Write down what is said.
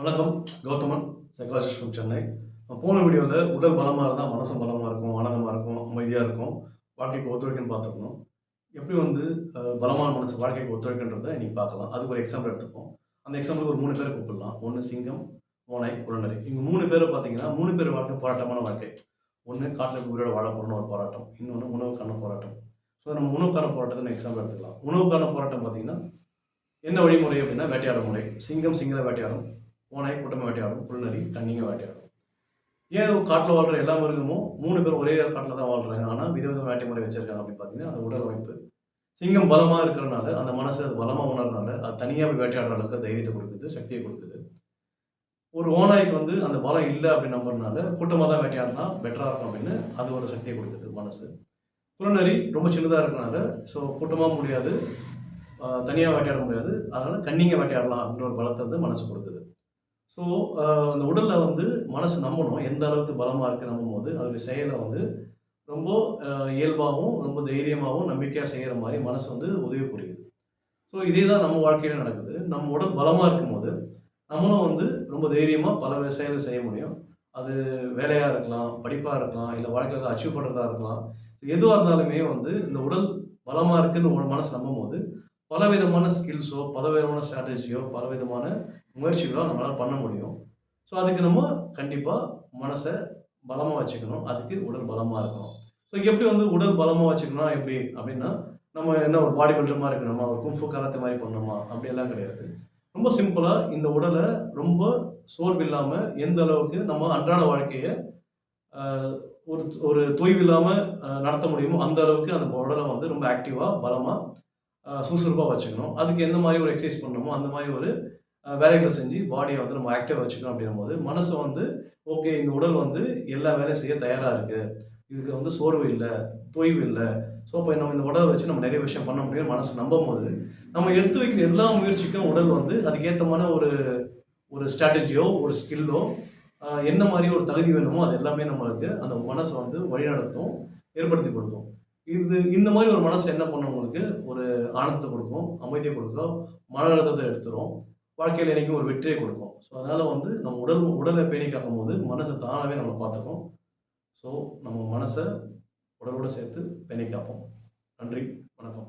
வணக்கம் Gowthaman psychologist from Chennai. போன வீடியோவில் உடல் பலமாக இருந்தால் மனசும் பலமாக இருக்கும் ஆனந்தமாக இருக்கும் அமைதியாக இருக்கும். வாழ்க்கைக்கு ஒத்துழைக்குன்னு பார்த்துருக்கணும். எப்படி வந்து பலமான மனசு வாழ்க்கைக்கு ஒத்துழைக்குன்றதை இன்றைக்கி பார்க்கலாம். அதுக்கு ஒரு எக்ஸாம்பிள் எடுத்துப்போம். அந்த எக்ஸாம்பிளுக்கு ஒரு மூணு பேரை கூப்பிடலாம். ஒன்று சிங்கம் ஓனாய் குழநரி இங்கே மூணு பேரை பார்த்தீங்கன்னா மூணு பேர் வாழ்க்கை போராட்டமான வாழ்க்கை. ஒன்று காட்டில் உயிரோட வாழ போகணும்னு ஒரு போராட்டம். இன்னொன்று உணவுக்கான போராட்டம். ஸோ நம்ம உணவுக்கான போராட்டத்தை எக்ஸாம்பிள் எடுத்துக்கலாம். உணவுக்கான போராட்டம் பார்த்தீங்கன்னா என்ன வழிமுறை அப்படின்னா வேட்டையாட முறை. சிங்கம் சிங்கள வேட்டையாடும். ஓனாய் கூட்டமாக வேட்டையாடும் புல்நரி தண்ணிங்க வேட்டையாடும். ஏன் காட்டில் வாழ்கிற எல்லா மிருகமும் மூணு பேர் ஒரே காட்டில் தான் வாழ்கிறாங்க ஆனால் விதவித வேட்டை முறை வச்சிருக்காங்க அப்படின்னு பார்த்தீங்கன்னா அந்த உடல் அமைப்பு. சிங்கம் பலமாக இருக்கிறனால அந்த மனசு அது பலமாக உணர்றனால அது தனியாக போய் வேட்டையாடுற அளவுக்கு தைரியத்தை கொடுக்குது சக்தியை கொடுக்குது. ஒரு ஓனாய்க்கு வந்து அந்த பலம் இல்லை அப்படின்னு நம்புறதுனால கூட்டமாக தான் வேட்டையாடினா பெட்டராக இருக்கும் அப்படின்னு அது ஒரு சக்தியை கொடுக்குது மனசு. குளநரி ரொம்ப சின்னதாக இருக்கனால ஸோ கூட்டமாக முடியாது தனியாக வேட்டையாட முடியாது. அதனால் கண்ணிங்க வேட்டையாடலாம் அப்படின்ற ஒரு பலத்தை வந்து மனசு கொடுக்குது. ஸோ அந்த உடலில் வந்து மனசு நம்பணும். எந்த அளவுக்கு பலமாக இருக்கு நம்பும் போது அதோடைய செயலை வந்து ரொம்ப இயல்பாகவும் ரொம்ப தைரியமாகவும் நம்பிக்கையாக செய்கிற மாதிரி மனசு வந்து உதவி புரியுது ஸோ இதே தான் நம்ம வாழ்க்கையில நடக்குது. நம்ம உடல் பலமாக இருக்கும்போது நம்மளும் வந்து ரொம்ப தைரியமாக பல செயல்கள் செய்ய முடியும். அது வேலையாக இருக்கலாம் படிப்பாக இருக்கலாம் இல்லை வாழ்க்கையில் அச்சீவ் பண்ணுறதா இருக்கலாம். எதுவாக இருந்தாலுமே வந்து இந்த உடல் பலமாக இருக்குன்னு மனசு நம்பும் போது பலவிதமான ஸ்கில்ஸோ பலவிதமான ஸ்ட்ராட்டஜியோ பலவிதமான முயற்சிகளோ நம்மளால் பண்ண முடியும். ஸோ அதுக்கு நம்ம கண்டிப்பாக மனசை பலமாக வச்சுக்கணும். அதுக்கு உடல் பலமாக இருக்கணும். ஸோ எப்படி வந்து உடல் பலமாக வச்சுக்கணும் எப்படி அப்படின்னா நம்ம என்ன ஒரு பாடி பில்டர் மாதிரி இருக்கணுமா? ஒரு கும்ஃபு கராத்தே மாதிரி பண்ணணுமா? அப்படியெல்லாம் கிடையாது. ரொம்ப சிம்பிளாக இந்த உடலை ரொம்ப சோர்வு இல்லாமல் எந்த அளவுக்கு நம்ம அன்றாட வாழ்க்கையை ஒரு ஒரு தொய்வு இல்லாமல் நடத்த முடியுமோ அந்த அளவுக்கு அந்த உடலை வந்து ரொம்ப ஆக்டிவாக பலமாக சுறுசுறுப்பாக வச்சுக்கணும். அதுக்கு எந்த மாதிரி ஒரு எக்ஸசைஸ் பண்ணணுமோ அந்த மாதிரி ஒரு வேலைகளை செஞ்சு பாடியை வந்து நம்ம ஆக்டிவாக வச்சுக்கணும் அப்படின்னும் போது மனசு வந்து ஓகே இந்த உடல் வந்து எல்லா வேலையும் செய்ய தயாராக இருக்குது இதுக்கு வந்து சோர்வு இல்லை தொய்வு இல்லை. ஸோ இப்போ நம்ம இந்த உடலை வச்சு நம்ம நிறைய விஷயம் பண்ண முடியும் மனசு நம்பும் போது நம்ம எடுத்து வைக்கிற எல்லா முயற்சிக்கும் உடல் வந்து அதுக்கேற்றமான ஒரு ஒரு ஸ்ட்ராட்டஜியோ ஒரு ஸ்கில்லோ என்ன மாதிரி ஒரு தகுதி வேணுமோ அது எல்லாமே நம்மளுக்கு அந்த மனசை வந்து வழிநடத்தும் ஏற்படுத்தி கொடுக்கும். இது இந்த மாதிரி ஒரு மனசு என்ன பண்ணும் நமக்கு ஒரு ஆனந்தத்தை கொடுக்கும் அமைதியை கொடுக்கும். மன அழுத்தத்தை எடுத்துரும். வாழ்க்கையில் என்றைக்கும் ஒரு வெற்றியை கொடுக்கும். ஸோ அதனால் வந்து நம்ம உடல் உடலை பேணி காக்கும் போது மனசை தானாகவே நம்மளை பார்த்துக்கும். ஸோ நம்ம மனசை உடலோடு சேர்த்து பேணி காப்போம். நன்றி. வணக்கம்.